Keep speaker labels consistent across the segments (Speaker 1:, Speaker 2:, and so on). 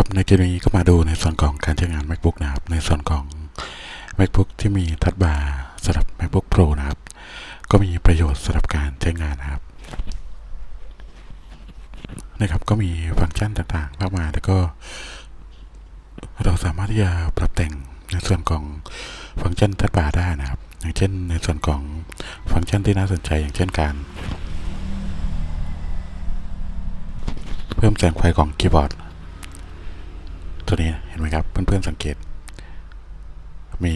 Speaker 1: ครับในคลิปนี้ก็มาดูในส่วนของการใช้งาน macbook นะครับ ในส่วนของ macbook ที่มีทัชบาร์สำหรับ macbook pro นะครับ ก็มีประโยชน์สำหรับการใช้งานนะครับนะครับก็มีฟังก์ชันต่างๆมากมายแล้วก็ เราสามารถที่จะปรับแต่งในส่วนของฟังก์ชันทัชบาร์ได้นะครับ อย่างเช่น ในส่วนของฟังก์ชันที่น่าสนใจอย่างเช่นการ เพิ่มแสงไฟของคีย์บอร์ด ตัวนี้เห็นไหมครับ เพื่อนๆสังเกต มี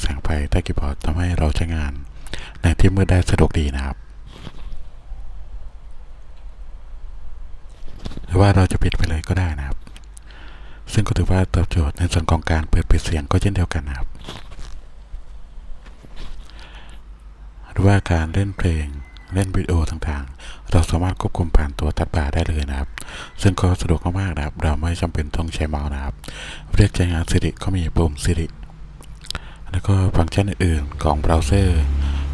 Speaker 1: แสงไฟใต้คีย์บอร์ดทำให้เราใช้งาน ในที่มืดได้สะดวกดีนะครับหรือว่าเราจะปิดไปเลยก็ได้นะครับ ซึ่งก็ถือว่าตอบโจทย์ในส่วนของการเปิดปิดเสียงก็เช่นเดียวกันนะครับ หรือว่าการเล่นเพลง เล่นวิดีโอต่างๆ เราสามารถควบคุมผ่านตัวทัดบาร์ได้เลยนะครับ ซึ่งก็สะดวกมากๆนะครับ เราไม่จำเป็นต้องใช้เมาส์นะครับ เรียกใช้งาน Siri ก็มีปุ่ม Siri แล้วก็ฟังก์ชันอื่นๆของเบราว์เซอร์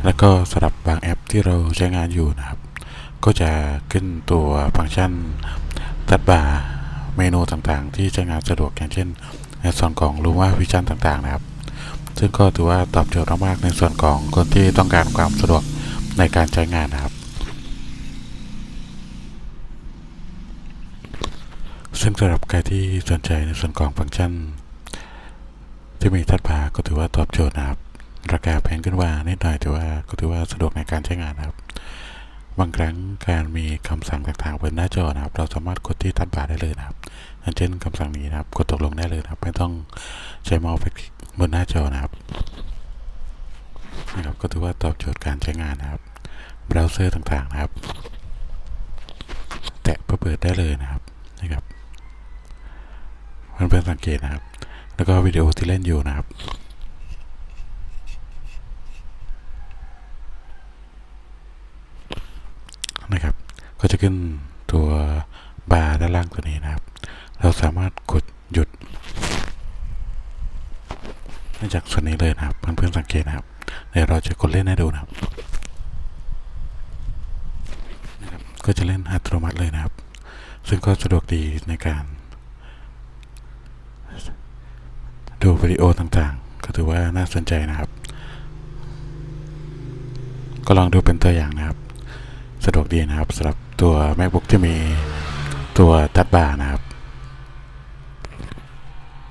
Speaker 1: แล้วก็สำหรับบางแอปที่เราใช้งานอยู่นะครับ ก็จะขึ้นตัวฟังก์ชันตัดบาร์เมนูต่างๆ ที่ใช้งานสะดวกอย่างเช่นในส่วนของ Luma Vision ต่างๆนะครับ ซึ่งก็ถือว่าตอบโจทย์มากๆในส่วนของคนที่ต้องการความสะดวก ในการใช้งานนะครับ ซึ่งสำหรับใครที่สนใจในส่วนของฟังก์ชัน ที่มีทัดบาก็ถือว่าตอบโจทย์นะครับ ราคาแพงขึ้นว่านิดหน่อยแต่ว่าก็ถือว่าสะดวกในการใช้งานนะครับ บางครั้งการมีคำสั่งต่างๆบนหน้าจอนะครับ เราสามารถกดที่ทัดบาร์ได้เลยนะครับเช่นคำสั่งนี้นะครับ กดตกลงได้เลยนะครับ ไม่ต้องใช้เมาส์ไปบนหน้าจอนะครับนะครับก็ถือว่าตอบโจทย์การใช้งานนะครับ เบราว์เซอร์ต่างๆนะครับ แตะเพื่อเปิดได้เลยนะครับนะครับเพื่อนๆสังเกตนะครับ แล้วก็วิดีโอที่เล่นอยู่นะครับนะครับ ก็จะขึ้นตัวบาร์ด้านล่างตัวนี้นะครับ เราสามารถกดหยุดจากส่วนนี้เลยนะครับ เพื่อนๆสังเกตนะครับ เดี๋ยวเราจะกดเล่นให้ดูนะครับ ก็จะเล่นอัตโนมัติเลยนะครับ ซึ่งก็สะดวกดีในการ ดูวิดีโอต่างๆ ก็ถือว่าน่าสนใจนะครับ ก็ลองดูเป็นตัวอย่างนะครับ สะดวกดีนะครับสำหรับตัว macbook ที่มีตัวทัดบาร์นะครับ